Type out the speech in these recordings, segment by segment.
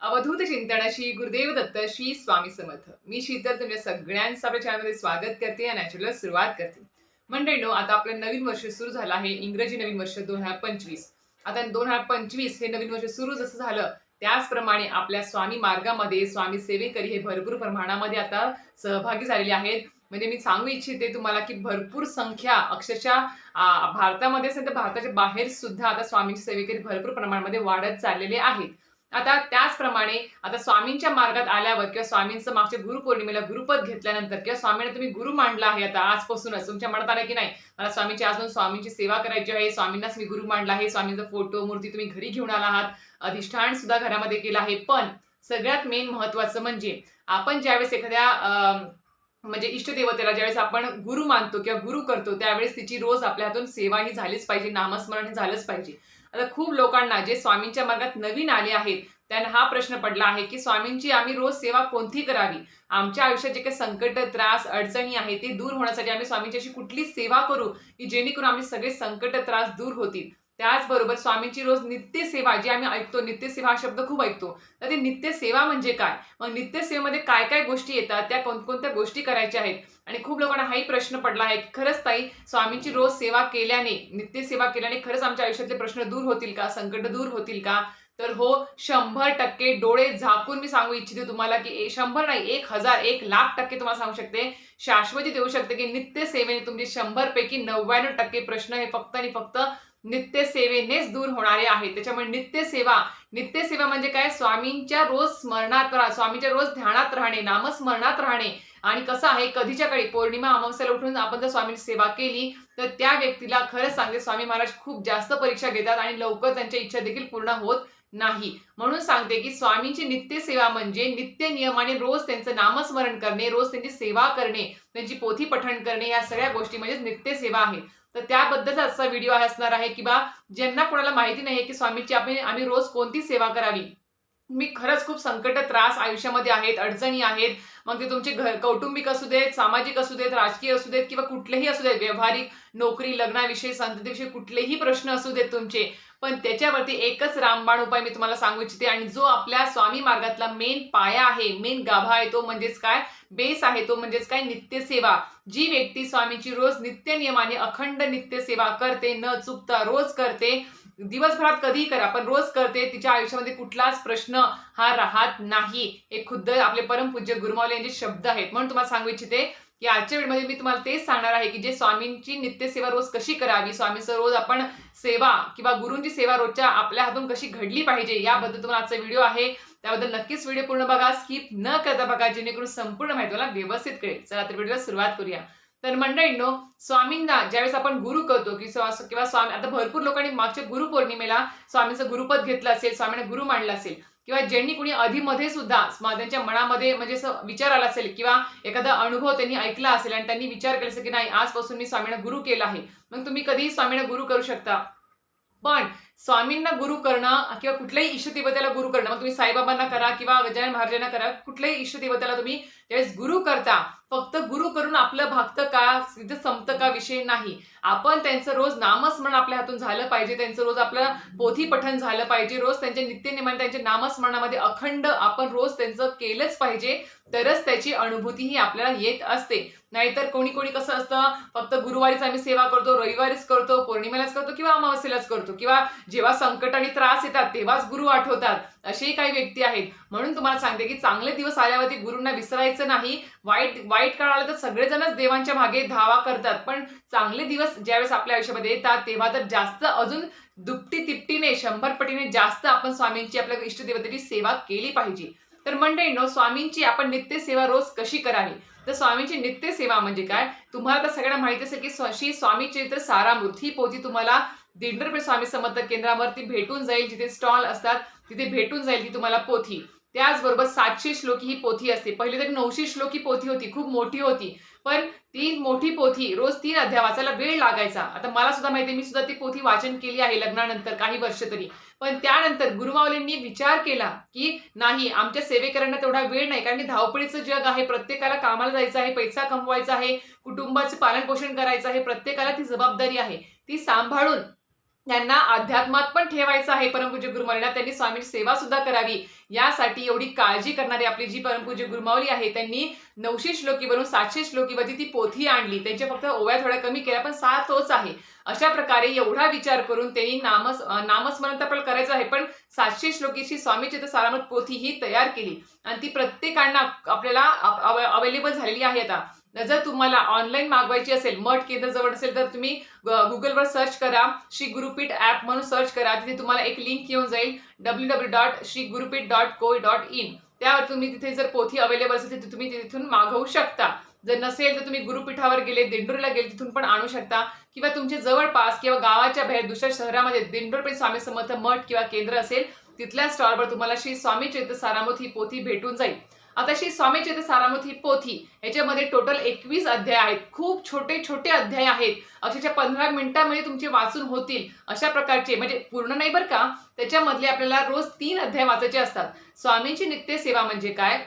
अवधूत चिंतनाशी गुरुदेव दत्त श्री स्वामी समर्थ. मी शीतल तुमच्या सगळ्यांचं आपल्या चॅनलमध्ये स्वागत करते आणि ॲक्च्युअली सुरुवात करते. मंडळीनो आता आपलं नवीन वर्ष सुरू झालं आहे इंग्रजी नवीन वर्ष दोन हजार पंचवीस. आता दोन हजार पंचवीस हे नवीन वर्ष सुरू जसं झालं त्याचप्रमाणे आपल्या स्वामी मार्गामध्ये स्वामी सेवेकरी हे भरपूर प्रमाणामध्ये आता सहभागी झालेले आहेत. म्हणजे मी सांगू इच्छिते तुम्हाला की भरपूर संख्या अक्षरशः भारतामध्ये असेल तर भारताच्या बाहेर सुद्धा आता स्वामींची सेवेकरी भरपूर प्रमाणामध्ये वाढत चाललेले आहेत. आता त्याचप्रमाणे आता स्वामींच्या मार्गात आल्यावर किंवा स्वामींचं मागच्या गुरुपौर्णिमेला गुरुपद घेतल्यानंतर किंवा स्वामींना तुम्ही गुरु मांडला आहे आता आजपासूनच तुमच्या मनात आलं की नाही? मला स्वामींची आजून स्वामींची सेवा करायची आहे स्वामींनाच मी गुरु मांडला आहे स्वामींचा फोटो मूर्ती तुम्ही घरी घेऊन आला आहात अधिष्ठान सुद्धा घरामध्ये केलं आहे. पण सगळ्यात मेन महत्वाचं म्हणजे आपण ज्यावेळेस एखाद्या अं, म्हणजे इष्टदेवतेला ज्यावेळेस आपण गुरु मानतो किंवा गुरु करतो त्यावेळेस तिची रोज आपल्या हातून सेवा ही झालीच पाहिजे नामस्मरण हे झालंच पाहिजे. आता खूप लोकांना जे स्वामींच्या मार्गात नवीन आले आहेत त्यांना हा प्रश्न पडला आहे की स्वामींची आम्ही रोज सेवा कोणती करावी? आमच्या आयुष्यात जे काही संकट त्रास अडचणी आहे ते दूर होण्यासाठी आम्ही स्वामींची अशी कुठली सेवा करू की जेणेकरून आम्ही सगळे संकट त्रास दूर होतील. त्याचबरोबर स्वामींची रोज नित्य सेवा जी आम्ही ऐकतो नित्य सेवा हा शब्द खूप ऐकतो. तर ते नित्य सेवा म्हणजे काय? मग नित्यसेवेमध्ये काय काय गोष्टी येतात? त्या कोणकोणत्या गोष्टी करायच्या आहेत? आणि खूप लोकांना हाही प्रश्न पडला आहे की खरंच ताई स्वामींची रोज सेवा केल्याने नित्य सेवा केल्याने खरंच आमच्या आयुष्यातले प्रश्न दूर होतील का? संकट दूर होतील का? तर हो शंभर टक्के डोळे झाकून मी सांगू इच्छिते तुम्हाला की शंभर नाही एक हजार एक लाख टक्के तुम्हाला सांगू शकते. शाश्वती देऊ शकते की नित्य सेवेने तुमचे शंभर पैकी नव्याण्णव टक्के प्रश्न हे फक्त आणि फक्त नित्य सेवेनेच दूर होणारे आहेत. त्याच्यामुळे नित्य सेवा नित्य सेवा म्हणजे काय? स्वामींच्या रोज स्मरणात राहा स्वामींच्या रोज ध्यानात राहणे नामस्मरणात राहणे. आणि कसं आहे कधीच्या काळी पौर्णिमा अमावस्याला उठून आपण जर स्वामींची सेवा केली तर त्या व्यक्तीला खरंच सांगते स्वामी महाराज खूप जास्त परीक्षा घेतात आणि लवकर त्यांच्या इच्छा देखील पूर्ण होत नाही. म्हणून सांगते की स्वामींची नित्य सेवा म्हणजे नित्य नियमाने रोज त्यांचं नामस्मरण करणे रोज त्यांची सेवा करणे त्यांची पोथी पठण करणे या सगळ्या गोष्टी म्हणजे नित्य सेवा आहे. तर त्याबद्दलचा आजचा व्हिडिओ असणार आहे. की बा ज्यांना कोणाला माहिती नाही की स्वामीची आपण आम्ही रोज कोणती सेवा करावी मी खरंच खूप संकट त्रास आयुष्यामध्ये आहेत अडचणी आहेत. मग ते तुमचे घर कौटुंबिक असू देत सामाजिक असू देत राजकीय असू देत किंवा कुठलेही असू देत व्यावहारिक नोकरी लग्नाविषयी संततीविषयी कुठलेही प्रश्न असू देत तुमचे. पण त्याच्यावरती एकच रामबाण उपाय मी तुम्हाला सांगू इच्छिते आणि जो आपल्या स्वामी मार्गातला मेन पाया आहे मेन गाभा आहे तो म्हणजेच काय? बेस आहे तो म्हणजेच काय? नित्यसेवा. जी व्यक्ती स्वामीची रोज नित्य नियमाने अखंड नित्य सेवा करते न चुकता रोज करते दिवसभरात कधीही करा पण रोज करते तिच्या आयुष्यामध्ये कुठलाच प्रश्न हा राहत नाही. एक खुद्द आपले परमपूज्य गुरुमावले यांचे शब्द आहेत. म्हणून तुम्हाला सांगू इच्छिते की आजच्या वेळेमध्ये मी तुम्हाला तेच सांगणार आहे की जे स्वामींची नित्यसेवा रोज कशी करावी स्वामीचं रोज आपण सेवा किंवा गुरूंची सेवा रोजच्या आपल्या हातून कशी घडली पाहिजे याबद्दल तुम्हाला आजचा व्हिडिओ आहे. त्याबद्दल नक्कीच व्हिडिओ पूर्ण बघा स्किप न करता बघा जेणेकरून संपूर्ण माहिती मला व्यवस्थित कळेल. चला तर व्हिडिओला सुरुवात करूया. तर मंडळींनो स्वामींना ज्यावेळेस आपण गुरु करतो की किंवा स्वामी आता भरपूर लोकांनी मागच्या गुरुपौर्णिमेला स्वामींचं गुरुपद घेतलं असेल स्वामींना गुरु मांडलं असेल किंवा ज्यांनी कुणी अधिमध्ये सुद्धा त्यांच्या मनामध्ये म्हणजे असं विचार आला असेल किंवा एखादा अनुभव त्यांनी ऐकला असेल आणि त्यांनी विचार केला असेल की नाही आजपासून मी स्वामींना गुरु केला आहे. मग तुम्ही कधीही स्वामींना गुरु करू शकता. पण स्वामींना गुरु करणं किंवा कुठल्याही इष्टदेवतेला गुरु करणं मग तुम्ही साईबाबांना करा किंवा गजानन महाराजांना करा कुठल्याही इष्टदेवतेला तुम्ही ज्यावेळेस गुरु करता. फक्त गुरु करून आपलं भागतं का सिद्ध संपतं का विषय नाही. आपण त्यांचं रोज नामस्मरण आपल्या हातून झालं पाहिजे त्यांचं रोज आपलं पोथी पठण झालं पाहिजे रोज त्यांच्या नित्यनेमाने त्यांच्या नामस्मरणामध्ये अखंड आपण रोज त्यांचं केलंच पाहिजे तरच त्याची अनुभूती ही आपल्याला येत असते. नाहीतर कोणी कोणी कसं असतं फक्त गुरुवारीच आम्ही सेवा करतो रविवारीच करतो पौर्णिमेलाच करतो किंवा अमावस्येलाच करतो किंवा जेव्हा संकट आणि त्रास येतात तेव्हाच गुरु आठवतात. असेही काही व्यक्ती आहेत. म्हणून तुम्हाला सांगते की चांगले दिवस आल्यावरती गुरूंना विसरायचं नाही. वाईट वाईट काळ आला तर सगळेजणच देवांच्या मागे धावा करतात. पण चांगले दिवस ज्यावेळेस आपल्या आयुष्यामध्ये येतात तेव्हा तर जास्त अजून दुपटी तिपटीने शंभर पटीने जास्त आपण स्वामींची आपल्या इष्टदेवतेची सेवा केली पाहिजे. तर मंडळीनो स्वामींची आपण नित्य सेवा रोज कशी करावी? तर स्वामींची नित्य सेवा म्हणजे काय? तुम्हाला तर सगळ्यांना माहिती असेल की श्री स्वामी चरित्र सारामृत ही पोथी तुम्हाला दीड रुपये स्वामी समर्थ केंद्रावरती भेटून जाईल जिथे स्टॉल असतात तिथे भेटून जाईल ती तुम्हाला पोथी. त्याचबरोबर सातशे श्लोकी ही पोथी असते. पहिले तरी नऊशे श्लोकी पोथी होती खूप मोठी होती. पण ती मोठी पोथी रोज तीन अध्याय वाचायला वेळ लागायचा. आता मला सुद्धा माहिती मी सुद्धा ती पोथी वाचन केली आहे लग्नानंतर काही वर्ष तरी. पण त्यानंतर गुरुमावलींनी विचार केला की नाही आमच्या सेवेकरांना तेवढा वेळ नाही कारण की धावपळीचं जग आहे. प्रत्येकाला कामाला जायचं आहे पैसा कमवायचा आहे कुटुंबाचं पालन पोषण करायचं आहे प्रत्येकाला ती जबाबदारी आहे. ती सांभाळून त्यांना अध्यात्मात पण ठेवायचं आहे परमपूज्य गुरुमाऊलींना त्यांनी स्वामी सेवा सुद्धा करावी. यासाठी एवढी काळजी करणारी आपली जी परमपूज्य गुरुमाऊली आहे त्यांनी नऊशे श्लोकी सातशे श्लोकीवरती ती पोथी आणली. त्यांच्या फक्त ओव्या थोड्या कमी केल्या पण सात तोच आहे. अशा प्रकारे एवढा विचार करून त्यांनी नामस नामस्मरण तर आपण करायचं आहे पण सातशे श्लोकीची स्वामीची तर सारामत पोथी ही तयार केली. आणि ती प्रत्येकांना आपल्याला अवेलेबल झालेली आहे आता. जर तुम्हाला ऑनलाईन मागवायची असेल मठ केंद्र जवळ असेल तर तुम्ही गुगलवर सर्च करा श्री गुरुपीठ ऍप म्हणून सर्च करा. तिथे तुम्हाला एक लिंक येऊन जाईल W W dot Shri Gurupeeth dot co dot in त्यावर तुम्ही तिथे जर पोथी अवेलेबल असेल तर तुम्ही तिथून मागवू शकता. जर नसेल तर तुम्ही गुरुपीठावर गेले दिंडोरीला गेले तिथून पण आणू शकता. किंवा तुमचे जवळपास किंवा गावाच्या बाहेर दुसऱ्या शहरामध्ये दिंडोरपेठ स्वामी समर्थ मठ किंवा केंद्र असेल तिथल्या स्टॉलवर तुम्हाला श्री स्वामी चैत्र सारामत ही पोथी भेटून जाईल. आता श्री स्वामी चेत सारामत ही पोथी याच्यामध्ये टोटल एकवीस अध्याय आहेत. खूप छोटे छोटे अध्याय आहेत. अक्षरशः पंधरा मिनिटांमध्ये तुमचे वाचून होतील. अशा प्रकारचे म्हणजे पूर्ण नाही बरं का? त्याच्यामधले आपल्याला रोज तीन अध्याय वाचायचे असतात. स्वामींची नित्य सेवा म्हणजे काय?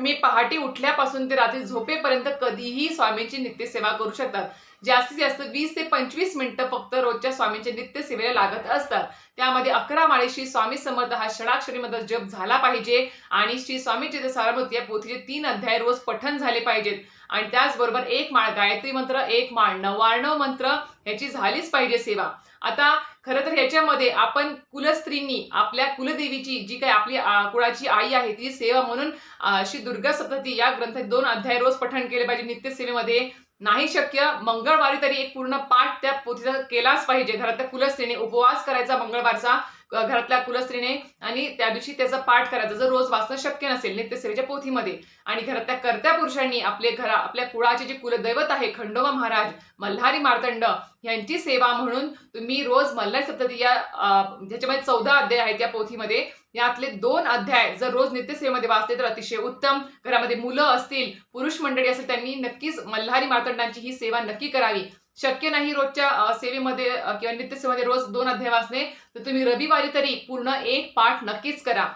मी पहाटे उठल्यापासून ते रात्री झोपेपर्यंत कधीही स्वामींची नित्यसेवा करू शकतात. जास्तीत जास्त वीस ते पंचवीस मिनिटं फक्त रोजच्या स्वामींच्या नित्यसेवेला लागत असतात. त्यामध्ये अकरा माळेशी स्वामी समर्थ हा षडाक्षरीमध्ये जप झाला पाहिजे आणि श्री स्वामीचे सारभूत या पोथीचे तीन अध्याय रोज पठन झाले पाहिजेत. आणि त्याचबरोबर एक माळ गायत्री मंत्र एक माळ नवार्णव मंत्र ह्याची झालीच पाहिजे सेवा. आता खरं तर ह्याच्यामध्ये आपण कुलस्त्रींनी आपल्या कुलदेवीची जी काही आपली कुळाची आई आहे ती सेवा म्हणून श्री दुर्गा सप्तती या ग्रंथात दोन अध्याय रोज पठण केले पाहिजे. नित्यसेवेमध्ये नाही शक्य मंगळवारी तरी एक पूर्ण पाठ त्या पोथीचा केलाच पाहिजे. घरात त्या कुलस्त्रीने उपवास करायचा मंगळवारचा. घरातल्या कुलस्त्रीने आणि त्या दिवशी त्याचा पाठ करायचा. जर रोज वाचणं शक्य नसेल नित्यसेवेच्या पोथीमध्ये आणि घरातल्या कर्त्या पुरुषांनी आपले घरा आपल्या कुळाचे जे कुलदैवत आहे खंडोबा महाराज मल्हारी मार्तंड यांची सेवा म्हणून तुम्ही रोज मल्हारी सप्तती या ज्याच्यामध्ये चौदा अध्याय आहेत त्या पोथीमध्ये यातले दोन अध्याय जर रोज नित्यसेवेमध्ये वाचले तर अतिशय उत्तम. घरामध्ये मुलं असतील पुरुष मंडळी असेल त्यांनी नक्कीच मल्हारी मार्तंडांची ही सेवा नक्की करावी. शक्य नाही रोजच्या सेवेमध्ये किंवा नित्यसेवेमध्ये रोज दोन अध्याय वाचणे तर तुम्ही रविवारी तरी पूर्ण एक पाठ नक्कीच करा.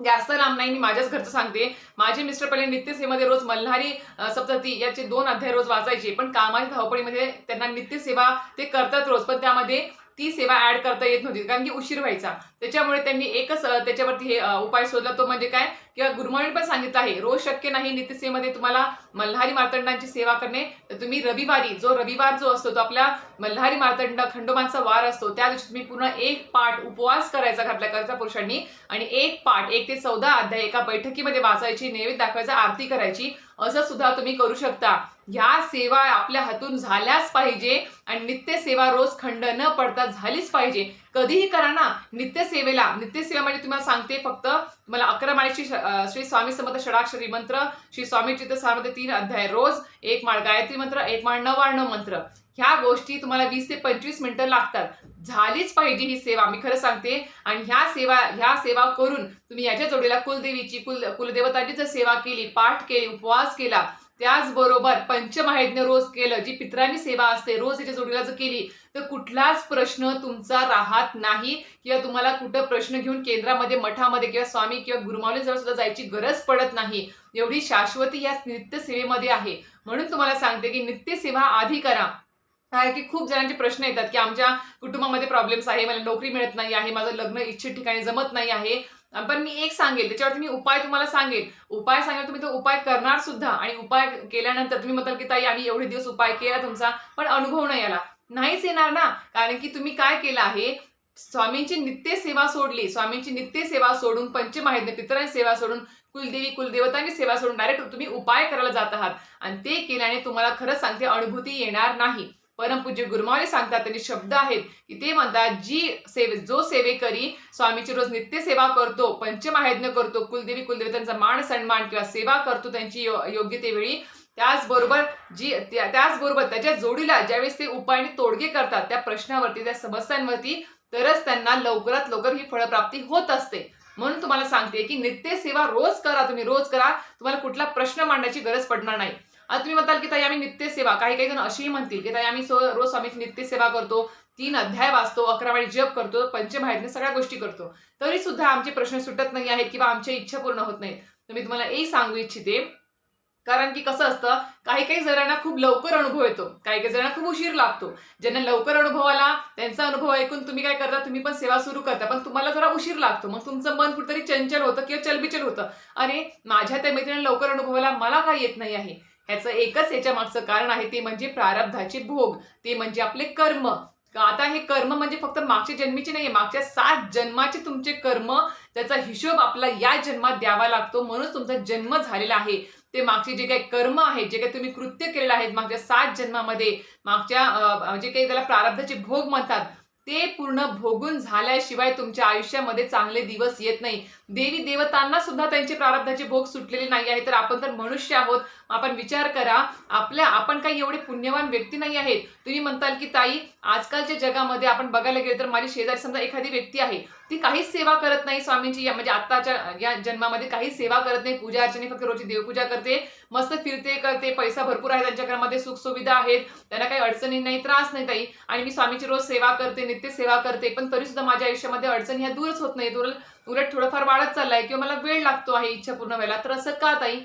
जास्त लांब नाही मी माझ्याच घरचं सांगते. माझे मिस्टर पहिले नित्यसेवेमध्ये रोज मल्हारी सप्तती याचे दोन अध्याय रोज वाचायचे पण कामाच्या धावपळीमध्ये त्यांना नित्यसेवा ते करतात रोज. पण त्यामध्ये ती सेवा ऍड करता येत नव्हती कारण की उशीर व्हायचा. त्याच्यामुळे त्यांनी एकच त्याच्यावरती हे उपाय शोधला. तो म्हणजे काय? किंवा गुरुमाळी पण सांगितलं आहे रोज शक्य नाही नित्यसेमध्ये तुम्हाला मल्हारी मार्तंडांची सेवा करणे. तर तुम्ही रविवारी जो रविवार जो असतो तो आपल्या मल्हारी मार्तंड खंडोबांचा वार असतो त्या दिवशी तुम्ही पूर्ण एक पाठ उपवास करायचा घातल्या करायचा पुरुषांनी. आणि एक पाठ एक ते चौदा अध्याय एका बैठकीमध्ये वाचायची नैवेद्य दाखवायचा आरती करायची. असं सुद्धा तुम्ही करू शकता. ह्या सेवा आपल्या हातून झाल्याच पाहिजे आणि नित्य सेवा रोज खंड न पडता झालीच पाहिजे. कधीही करा ना नित्यसेवेला. नित्यसेवा म्हणजे तुम्हाला सांगते फक्त मला अकरा माळेची श- श्री स्वामी समर्थ षडाक्षरी मंत्र श्री स्वामी चित्त सारमध्ये तीन अध्याय रोज एक माळ गायत्री मंत्र एक माळ नवार्ण मंत्र. ह्या गोष्टी तुम्हाला वीस ते पंचवीस मिनिटं लागतात. झालीच पाहिजे ही सेवा मी खरं सांगते. आणि ह्या सेवा ह्या सेवा करून तुम्ही याच्या जोडीला कुलदेवीची कुल कुलदेवताची जर सेवा केली पाठ केली उपवास केला त्याचबरोबर पंचमहायज्ञ रोज केलं जी पित्रांनी सेवा असते रोज याच्या जोडीला जर केली तर कुठलाच प्रश्न तुमचा राहत नाही किंवा तुम्हाला कुठं प्रश्न घेऊन केंद्रामध्ये मठामध्ये किंवा स्वामी किंवा गुरुमावलीजवळ सुद्धा जायची गरज पडत नाही. एवढी शाश्वती या नित्य सेवेमध्ये आहे. म्हणून तुम्हाला सांगते की नित्य सेवा आधी करा. कारण की खूप जणांचे प्रश्न येतात की आमच्या कुटुंबामध्ये प्रॉब्लेम्स आहे मला नोकरी मिळत नाही आहे माझं लग्न इच्छित ठिकाणी जमत नाही आहे. पण मी एक सांगेल त्याच्यावरती मी उपाय तुम्हाला सांगेल. उपाय सांगेल तुम्ही तो उपाय करणार सुद्धा. आणि उपाय केल्यानंतर तुम्ही म्हणताल की ताई आम्ही एवढे दिवस उपाय केला तुमचा पण अनुभव नाही आला. नाहीच येणार ना. कारण की तुम्ही काय केलं आहे? स्वामींची नित्य सेवा सोडली. स्वामींची नित्य सेवा सोडून पंचमाहिती पितरांची सेवा सोडून कुलदेवी कुलदेवतांची सेवा सोडून डायरेक्ट तुम्ही उपाय करायला जात आहात. आणि ते केल्याने तुम्हाला खरंच सांगते अनुभूती येणार नाही. परमपूज्य गुरुमावले सांगतात त्यांचे शब्द आहेत की ते म्हणतात जी सेवे जो सेवेकरी स्वामीची रोज नित्य सेवा करतो पंचमायज्ञ करतो कुलदेवी कुलदेवतांचा मान सन्मान किंवा सेवा करतो त्यांची यो- योग्य ते वेळी त्याचबरोबर जी त्याचबरोबर त्याच्या जोडीला ज्यावेळेस ते उपायाने तोडगे करतात त्या प्रश्नावरती त्या समस्यांवरती तरच त्यांना लवकरात लवकर ही फळप्राप्ती होत असते. म्हणून तुम्हाला सांगते की नित्य सेवा रोज करा तुम्ही रोज करा तुम्हाला कुठला प्रश्न मांडण्याची गरज पडणार नाही. आता तुम्ही म्हणताल की ताई आम्ही नित्य सेवा काही काही जण अशीही म्हणतील की ताई आम्ही सो- रोज स्वामीची नित्यसेवा करतो तीन अध्याय वाचतो अकरा वेळी जप करतो पंचबाहेरने सगळ्या गोष्टी करतो. तरी सुद्धा आमचे प्रश्न सुटत नाही आहेत किंवा आमच्या इच्छा पूर्ण होत नाहीत. तर मी तुम्हाला एक सांगू इच्छिते. कारण की कसं असतं काही काही जणांना खूप लवकर अनुभव येतो काही काही जणांना खूप उशीर लागतो. ज्यांना लवकर अनुभव आला त्यांचा अनुभव ऐकून तुम्ही काय करता तुम्ही पण सेवा सुरू करता पण तुम्हाला जरा उशीर लागतो. मग तुमचं मन कुठेतरी चंचल होतं किंवा चलबिचल होतं. अरे माझ्या त्या मैत्रिणीला लवकर अनुभवाला मला काय येत नाही आहे. ह्याचं एकच याच्या मागचं कारण आहे ते म्हणजे प्रारब्धाचे भोग. ते म्हणजे आपले कर्म. आता हे कर्म म्हणजे फक्त मागच्या जन्मीचे नाही मागच्या सात जन्माचे तुमचे कर्म त्याचा हिशोब आपला या जन्मात द्यावा लागतो म्हणून तुमचा जन्म झालेला आहे. ते मागचे जे काही कर्म आहेत जे काही तुम्ही कृत्य केलेलं आहेत मागच्या सात जन्मामध्ये मागच्या म्हणजे जे काही त्याला प्रारब्धाचे भोग म्हणतात ते पूर्ण भोगून झाल्याशिवाय तुमच्या आयुष्यामध्ये चांगले दिवस येत नाही. देवी देवतांना सुद्धा त्यांचे प्रारब्धाचे भोग सुटलेले नाही आहे तर आपण तर मनुष्य आहोत. आपण विचार करा. आपल्या आपण काही एवढे पुण्यवान व्यक्ती नाही आहेत. तुम्ही म्हणताल की ताई आजकालच्या जगामध्ये आपण बघायला गेलो तर माझी शेजारी समजा एखादी व्यक्ती आहे ती काहीच सेवा करत नाही स्वामींची या- म्हणजे आत्ताच्या या जन्मामध्ये काहीच सेवा करत नाही पूजा अर्चने फक्त रोजची देवपूजा करते मस्त फिरते करते पैसा भरपूर आहे त्यांच्या घरामध्ये सुख सुविधा आहेत त्यांना काही अडचणी नाही त्रास नाही ताई आणि मी स्वामीची रोज सेवा करते नित्य सेवा करते पण तरी सुद्धा माझ्या आयुष्यामध्ये अडचणी ह्या दूरच होत नाही उलट उलट थोडंफार वाढत चाललाय किंवा मला वेळ लागतो आहे इच्छा पूर्ण व्हायला तर असं का ताई?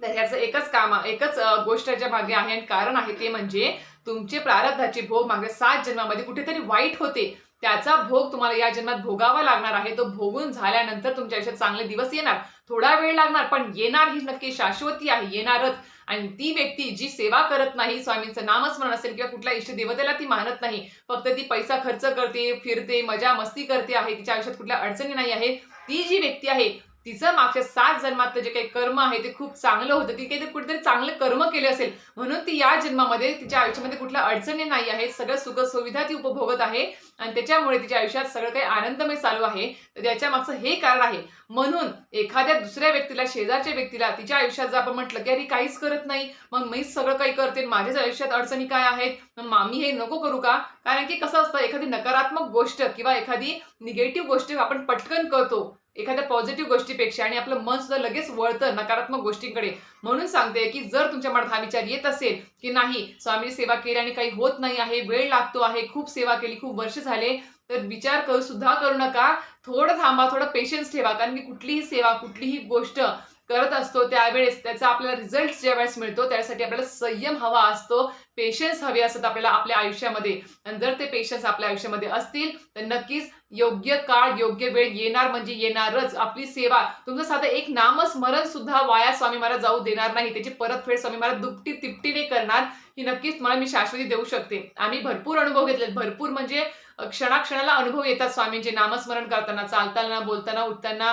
तर ह्याचं एकच काम एकच गोष्ट ज्या मागे आहे आणि कारण आहे ते म्हणजे तुमचे प्रारब्धाचे भोग मागे सात जन्मामध्ये कुठेतरी वाईट होते. त्याचा भोग तुम्हाला या जन्मात भोगावा लागणार आहे. तो भोगून झाल्यानंतर तुमच्या आयुष्यात चांगले दिवस येणार. थोडा वेळ लागणार पण येणार ही नक्की शाश्वती आहे येणारच. आणि ती व्यक्ती जी सेवा करत नाही स्वामींचं नामस्मरण असेल किंवा कुठल्या इष्टदेवतेला ती मानत नाही फक्त ती पैसा खर्च करते फिरते मजा मस्ती करते आहे तिच्या आयुष्यात कुठल्या अडचणी नाही आहे ती जी व्यक्ती आहे तिचं मागच्या सात जन्मात जे काही कर्म आहे ते खूप चांगलं होतं. ती काही कुठेतरी चांगले कर्म केले असेल. म्हणून ती या जन्मामध्ये तिच्या आयुष्यामध्ये कुठल्या अडचणी नाही आहेत. सगळ्या सुख सुविधा ती उपभोगत आहे. आणि त्याच्यामुळे तिच्या आयुष्यात सगळं काही आनंदमय चालू आहे. तर त्याच्या मागचं हे कारण आहे. म्हणून एखाद्या दुसऱ्या व्यक्तीला शेजारच्या व्यक्तीला तिच्या आयुष्यात जर आपण म्हटलं की अरे काहीच करत नाही. मग मीच सगळं काही करते. माझ्याच आयुष्यात अडचणी काय आहेत? मग मामी हे नको करू का? कारण की कसं असतं एखादी नकारात्मक गोष्ट किंवा एखादी निगेटिव्ह गोष्ट आपण पटकन करतो. एखाद्या पॉझिटिव्ह गोष्टीपेक्षा आणि आपलं मन सुद्धा लगेच वळतं नकारात्मक गोष्टींकडे. म्हणून सांगते की जर तुमच्या मनात हा विचार येत असेल की नाही स्वामी सेवा केली आणि काही होत नाही आहे वेळ लागतो आहे खूप सेवा केली खूप वर्ष झाले तर विचार करू सुद्धा करू नका. थोडं थांबा थोडं पेशन्स ठेवा कारण की कुठलीही सेवा कुठलीही गोष्ट करत असतो त्यावेळेस त्याचा आपल्याला रिझल्ट ज्यावेळेस मिळतो त्यासाठी आपल्याला संयम हवा असतो पेशन्स हवे असतात आपल्याला आपल्या आयुष्यामध्ये. आणि जर ते पेशन्स आपल्या आयुष्यामध्ये असतील तर नक्कीच योग्य काळ योग्य वेळ येणार म्हणजे येणारच. आपली सेवा तुमचं साधं एक नामस्मरण सुद्धा वाया स्वामी महाराज जाऊ देणार नाही. त्याची परतफेड स्वामी महाराज दुपटी तिपटीने करणार ही नक्कीच मला मी शाश्वती देऊ शकते. आम्ही भरपूर अनुभव घेतले भरपूर म्हणजे क्षणाक्षणाला अनुभव येतात स्वामींचे नामस्मरण करताना चालताना बोलताना उठताना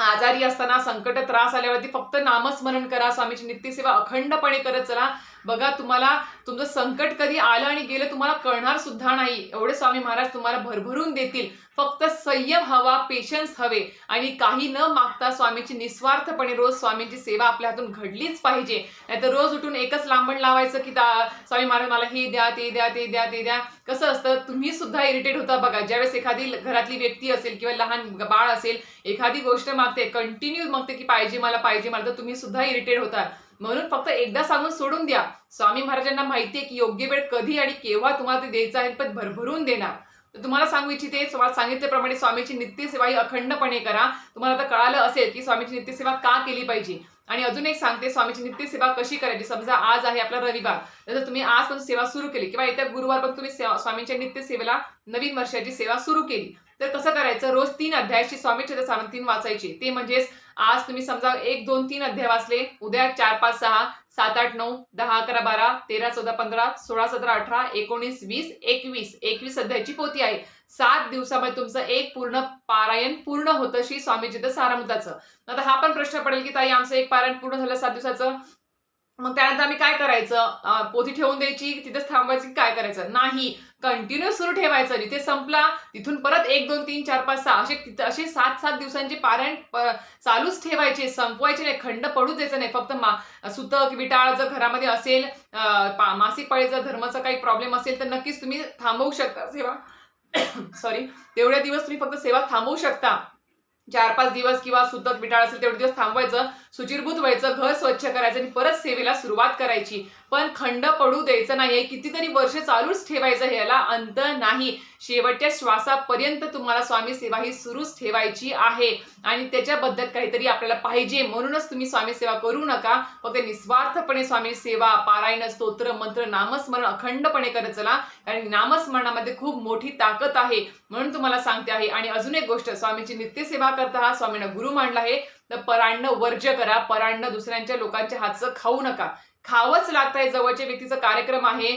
आजारी असताना संकट त्रास आल्यावरती फक्त नामस्मरण करा स्वामीची नित्यसेवा अखंडपणे करत चला. बघा तुम्हाला तुमचं संकट कधी आलं आणि गेलं तुम्हाला कळणार सुद्धा नाही. एवढे स्वामी महाराज तुम्हाला भरभरून देतील. फक्त संयम हवा पेशन्स हवे. आणि काही न मागता स्वामीची निस्वार्थपणे रोज स्वामींची सेवा आपल्या हातून घडलीच पाहिजे. नाहीतर रोज उठून एकच लांबण लावायचं की स्वामी महाराज मला हे द्या ते द्या ते द्या ते द्या. कसं असतं तुम्ही सुद्धा इरिटेट होता बघा. ज्यावेळेस एखादी घरातली व्यक्ती असेल किंवा लहान बाळ असेल एखादी गोष्ट मागते कंटिन्यू मागते की पाहिजे मला पाहिजे मला तर तुम्ही सुद्धा इरिटेट होता. म्हणून फक्त एकदा सांगून सोडून द्या. स्वामी महाराजांना माहितीये की योग्य वेळ कधी आणि केव्हा तुम्हाला ते द्यायचं आहे पण भरभरून देणार. तर तुम्हाला सांगू इच्छिते तुम्हाला सांगितल्याप्रमाणे स्वामीची नित्यसेवा ही अखंडपणे करा. तुम्हाला आता कळालं असेल की स्वामीची नित्यसेवा का केली पाहिजे. आणि अजून एक सांगते स्वामीची नित्यसेवा कशी करायची? समजा आज आहे आपला रविवार. जर तुम्ही आजपासून सेवा सुरू केली किंवा येत्या गुरुवार पण तुम्ही सेवा- स्वामींच्या नित्यसेवेला नवीन वर्षाची सेवा सुरू केली तर कसं करायचं? रोज तीन अध्यायाची स्वामी चरित्र तीन वाचायची. ते म्हणजेच आज तुम्ही समजा एक दोन तीन अध्याय वाचले उद्या चार पाच सहा सात आठ नऊ दहा अकरा बारा तेरा चौदा पंधरा सोळा सतरा अठरा एकोणीस वीस एकवीस. एकवीस सध्याची पोती आहे. सात दिवसामध्ये तुमचं एक पूर्ण पारायण पूर्ण होतं श्री स्वामीजीचं सारामृताचं. आता हा पण प्रश्न पडेल की ताई आमचं एक पारायण पूर्ण झालं सात दिवसाचं. मग त्यानंतर आम्ही काय करायचं? पोथी ठेवून द्यायची तिथेच थांबायची काय करायचं? नाही. कंटिन्यू सुरू ठेवायचं. जिथे संपला तिथून परत एक दोन तीन चार पाच सहा असे असे सात सात दिवसांचे पारायण चालूच ठेवायचे. संपवायचे नाही. खंड पडू द्यायचं नाही. फक्त मा सुतक विटाळ जर घरामध्ये असेल पा- मासिक पाळीचा धर्माचा काही प्रॉब्लेम असेल तर नक्कीच तुम्ही थांबवू शकता सेवा. सॉरी तेवढ्या दिवस तुम्ही फक्त सेवा थांबवू शकता. चार पाच दिवस किंवा सुतक विटाळ असेल तेवढे दिवस थांबवायचं. सुचिरभूत व्हायचं घर स्वच्छ करायचं आणि परत सेवेला सुरुवात करायची. पण खंड पडू द्यायचं नाही कितीतरी वर्ष चालूच ठेवायचं ह्याला अंत नाही. शेवटच्या श्वासापर्यंत तुम्हाला स्वामी सेवा ही सुरूच ठेवायची आहे. आणि त्याच्याबद्दल काहीतरी आपल्याला पाहिजे. म्हणूनच तुम्ही स्वामी सेवा करू नका. फक्त निस्वार्थपणे स्वामी सेवा पारायण स्तोत्र मंत्र नामस्मरण अखंडपणे करत चला. कारण नामस्मरणामध्ये खूप मोठी ताकद आहे. म्हणून तुम्हाला सांगते आहे. आणि अजून एक गोष्ट. स्वामीची नित्यसेवा करता हा स्वामींना गुरु मांडला आहे. तर परान्न वर्ज्य करा परान्न दुसऱ्यांच्या लोकांच्या हातचं खाऊ नका. खावंच लागतंय जवळच्या व्यक्तीचा कार्यक्रम आहे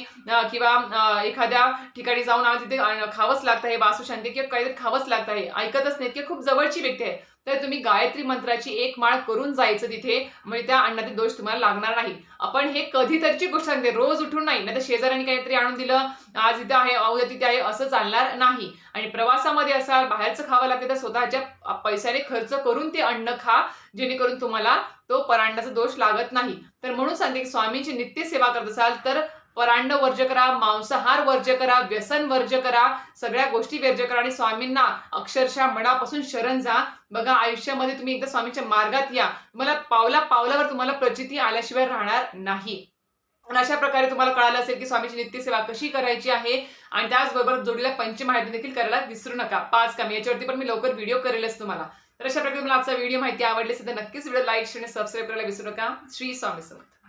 किंवा एखाद्या ठिकाणी जाऊन आम्हाला तिथे खावंच लागतं आहे वासुशांती किंवा काहीतरी खावंच लागतं आहे ऐकतच नाहीत किंवा खूप जवळची व्यक्ती आहे तर तुम्ही गायत्री मंत्राची एक माळ करून जायचं तिथे म्हणजे त्या अन्नाचे दोष तुम्हाला लागणार नाही. आपण हे कधीतरीची गोष्ट सांगते रोज उठून नाही नाही तर शेजाऱ्यांनी काहीतरी आणून दिलं आज इथे आहे उद्या तिथे आहे असं चालणार नाही. आणि प्रवासामध्ये असाल बाहेरचं खावं लागते तर स्वतःच्या पैशाने खर्च करून ते अन्न खा जेणेकरून तुम्हाला तो परांडाचा दोष लागत नाही. तर म्हणून सांगते की स्वामींची नित्य सेवा करत असाल तर परांड वर्ज करा मांसाहार वर्ज करा व्यसन वर्ज करा सगळ्या गोष्टी वर्ज करा आणि स्वामींना अक्षरशः मनापासून शरण जा. बघा आयुष्यामध्ये तुम्ही एकदा स्वामींच्या मार्गात या. तुम्हाला पावला पावलावर तुम्हाला प्रचिती आल्याशिवाय राहणार नाही. आणि अशा प्रकारे तुम्हाला कळालं असेल की स्वामीची नित्यसेवा कशी करायची आहे. आणि त्याचबरोबर जोडीला पंचमहायती देखील करायला विसरू नका. पाच कामे याच्यावरती पण मी लवकर व्हिडिओ करेलच तुम्हाला. तर अशा प्रकारे तुम्हाला आजचा व्हिडिओ माहिती आवडली असेल तर नक्कीच व्हिडिओ लाईक शेअर आणि सबस्क्राईब करायला विसरू नका. श्री स्वामी समर्थ.